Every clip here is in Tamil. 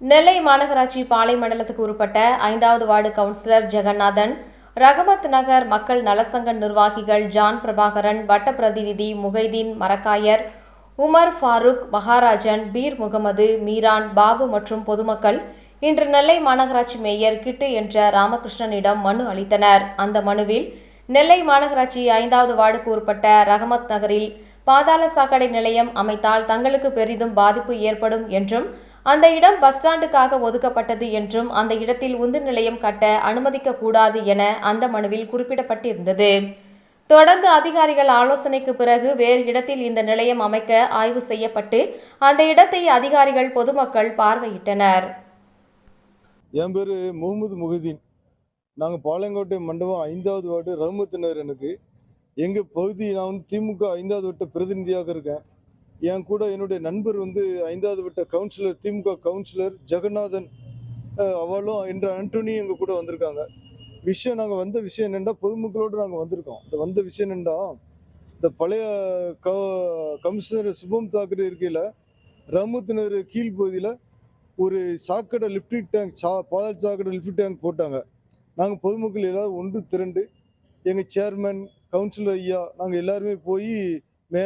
நெல்லை மாநகராட்சி பாலை மண்டலத்துக்கு உட்பட்ட ஐந்தாவது வார்டு கவுன்சிலர் ஜெகநாதன் ரகமத் நகர் மக்கள் நலசங்க நிர்வாகிகள் ஜான் பிரபாகரன் வட்ட பிரதிநிதி முகைதீன் மரக்காயர் உமர் ஃபாரூக் மகாராஜன் பீர் முகமது மீரான் பாபு மற்றும் பொதுமக்கள் இன்று நெல்லை மாநகராட்சி மேயர் கிட்டு என்ற ராமகிருஷ்ணனிடம் மனு அளித்தனர். அந்த மனுவில் நெல்லை மாநகராட்சி ஐந்தாவது வார்டுக்கு உட்பட்ட ரகமத் நகரில் பாதாள சாக்கடை நிலையம் அமைத்தால் தங்களுக்கு பெரிதும் பாதிப்பு ஏற்படும் என்றும் அந்த இடம் பஸ் ஸ்டாண்டுக்காக ஒதுக்கப்பட்டது என்றும் அந்த இடத்தில் உந்து நிலையம் கட்ட அனுமதிக்க கூடாது என அந்த மனுவில் குறிப்பிடப்பட்டிருந்தது. தொடர்ந்து அதிகாரிகள் ஆலோசனைக்கு பிறகு வேறு இடத்தில் இந்த நிலையம் அமைக்க ஆய்வு செய்யப்பட்டு அந்த இடத்தை அதிகாரிகள் பொதுமக்கள் பார்வையிட்டனர். என் பேர் முகமது முஹிதீன். நாங்கள் பாளையங்கோட்டை மண்டபம் ஐந்தாவது வார்டு ரகுமத்தினர் எனக்கு எங்கள் பகுதி நான் வந்து திமுக ஐந்தாவது வட்ட பிரதிநிதியாக இருக்கேன். என் கூட என்னுடைய நண்பர் வந்து ஐந்தாவது வட்ட கவுன்சிலர் திமுக கவுன்சிலர் ஜெகநாதன் அவளும் என்ற ஆண்டோனி எங்கள் கூட வந்திருக்காங்க. விஷயம் நாங்கள் வந்த விஷயம் என்னென்னா பொதுமக்களோடு நாங்கள் வந்திருக்கோம். இந்த வந்த விஷயம் என்னென்னா இந்த பழைய க கமிஷனர் சுபம் தாக்கரே இருக்கையில் ரமுத்னர் கீழ் பகுதியில் ஒரு சாக்கடை லிஃப்டிங் டேங்க் சா பாதாள சாக்கடை லிஃப்ட் டேங்க் போட்டாங்க. நாங்கள் பொதுமக்கள் எல்லாரும் ஒன்று திரண்டு எங்கள் சேர்மன் கவுன்சிலர் ஐயா நாங்கள் எல்லாருமே போய் மே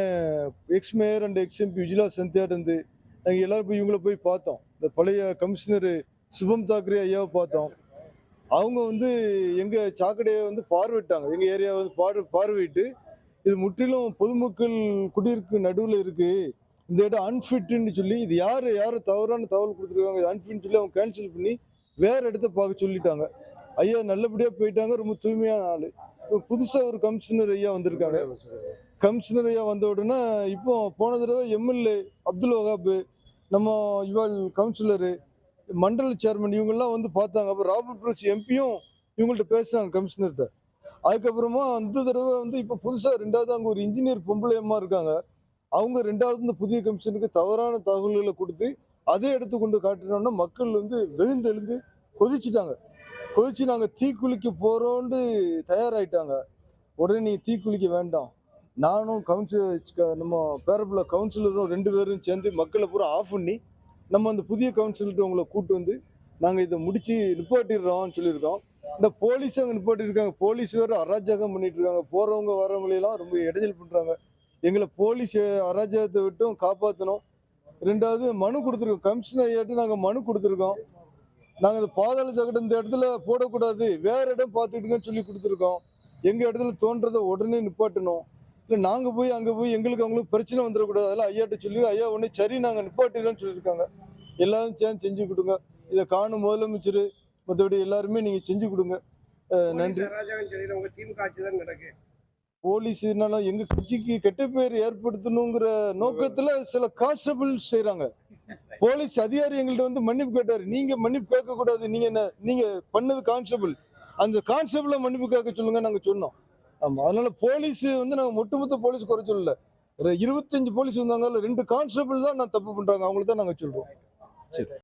ex mayor and ex MP Vijila சந்தியாட்டு நாங்கள் எல்லாரும் போய் இவங்கள போய் பார்த்தோம். இந்த பழைய கமிஷனர் சுபம் தாக்கரே ஐயாவை பார்த்தோம். அவங்க வந்து எங்கள் சாக்கடையை வந்து பார்வையிட்டாங்க. எங்கள் ஏரியாவை வந்து பார்வை பார்வையிட்டு இது முற்றிலும் பொதுமக்கள் குடியிருக்கு நடுவில் இருக்குது இந்த இடம் அன்ஃபிட்னு சொல்லி இது யார் யார் தவறான தகவல் கொடுத்துருக்காங்க இது அன்ஃபிட்னு சொல்லி அவங்க கேன்சல் பண்ணி வேறு இடத்த பார்க்க சொல்லிட்டாங்க. ஐயா நல்லபடியாக போயிட்டாங்க. ரொம்ப தூய்மையான ஆள். இப்போ புதுசாக ஒரு கமிஷனர் ஐயா வந்திருக்காங்க. கமிஷனர் ஐயா வந்த உடனே இப்போ போன தடவை எம்எல்ஏ அப்துல் வகாப் நம்ம இவாள் கவுன்சிலரு மண்டல சேர்மன் இவங்கெல்லாம் வந்து பார்த்தாங்க. அப்போ ராபர்ட் ப்ரூஸ் எம்பியும் இவங்கள்ட்ட பேசுனாங்க கமிஷனர்கிட்ட அதுக்கப்புறமா அந்த தடவை வந்து இப்போ புதுசாக ரெண்டாவது அங்கே ஒரு இன்ஜினியர் பொம்பளையம்மா இருக்காங்க. அவங்க ரெண்டாவது இந்த புதிய கமிஷனுக்கு தவறான தகவல்களை கொடுத்து அதே இடத்து கொண்டு காட்டினோம்னா மக்கள் வந்து வெளிந்தெழுந்து கொதிச்சிட்டாங்க. கொதிச்சு நாங்கள் தீக்குளிக்க போகிறோன்ட்டு தயாராயிட்டாங்க. உடனே நீ தீக்குளிக்க வேண்டாம். நானும் கவுன்சிலர் நம்ம பேரப்புல கவுன்சிலரும் ரெண்டு பேரும் சேர்ந்து மக்களை பூரா ஆஃப் பண்ணி நம்ம அந்த புதிய கவுன்சிலர்கிட்ட உங்களை கூட்டு வந்து நாங்கள் இதை முடிச்சு நிப்பாட்டிடுறோம்னு சொல்லியிருக்கோம். இந்த போலீஸ் அங்கே நிப்பாட்டியிருக்காங்க. போலீஸ் வேறு அராஜகம் பண்ணிட்டு இருக்காங்க போகிறவங்க வரவங்களையெல்லாம் ரொம்ப இடைஞ்சல் பண்ணுறாங்க எங்களை போலீஸ் அராஜகத்தை விட்டும் காப்பாற்றணும் ரெண்டாவது மனு கொடுத்துருக்கோம். கமிஷனர் ஐயாட்டு நாங்கள் மனு கொடுத்துருக்கோம். நாங்கள் இந்த பாதாள சாக்கடை இந்த இடத்துல போடக்கூடாது. வேற இடம் பார்த்துக்கிட்டுங்கன்னு சொல்லி கொடுத்துருக்கோம். எங்கள் இடத்துல தோன்றதை உடனே நிப்பாட்டணும். இல்லை நாங்கள் போய் அங்கே போய் எங்களுக்கு அவங்களுக்கு பிரச்சனை வந்துடக்கூடாது. அதெல்லாம் ஐயாட்ட சொல்லி ஐயா உடனே சரி நாங்கள் நிப்பாட்டிடுறோம்னு சொல்லியிருக்காங்க. எல்லாரும் சேர்ந்து செஞ்சு கொடுங்க. இதை காணும் முதலமைச்சர். மற்றபடி எல்லாருமே நீங்கள் செஞ்சு கொடுங்க. நன்றி. போலீஸ்னால எங்க கட்சிக்கு கெட்ட பேர் ஏற்படுத்தணுங்கிற நோக்கத்துல சில கான்ஸ்டபிள் செய்றாங்க. போலீஸ் அதிகாரி எங்கள்ட்ட வந்து மன்னிப்பு கேட்டார். நீங்க மன்னிப்பு கேட்க கூடாது நீங்க என்ன நீங்க பண்ணது கான்ஸ்டபிள் அந்த கான்ஸ்டபிள மன்னிப்பு கேட்க சொல்லுங்க நாங்க சொன்னோம். ஆமா அதனால போலீஸ் வந்து நாங்க ஒட்டுமொத்த போலீஸ் குறை சொல்லல. இருபத்தஞ்சு போலீஸ் வந்தாங்க ரெண்டு கான்ஸ்டபிள் தான் நான் தப்பு பண்றாங்க அவங்களுக்கு தான் நாங்க சொல்றோம். சரி.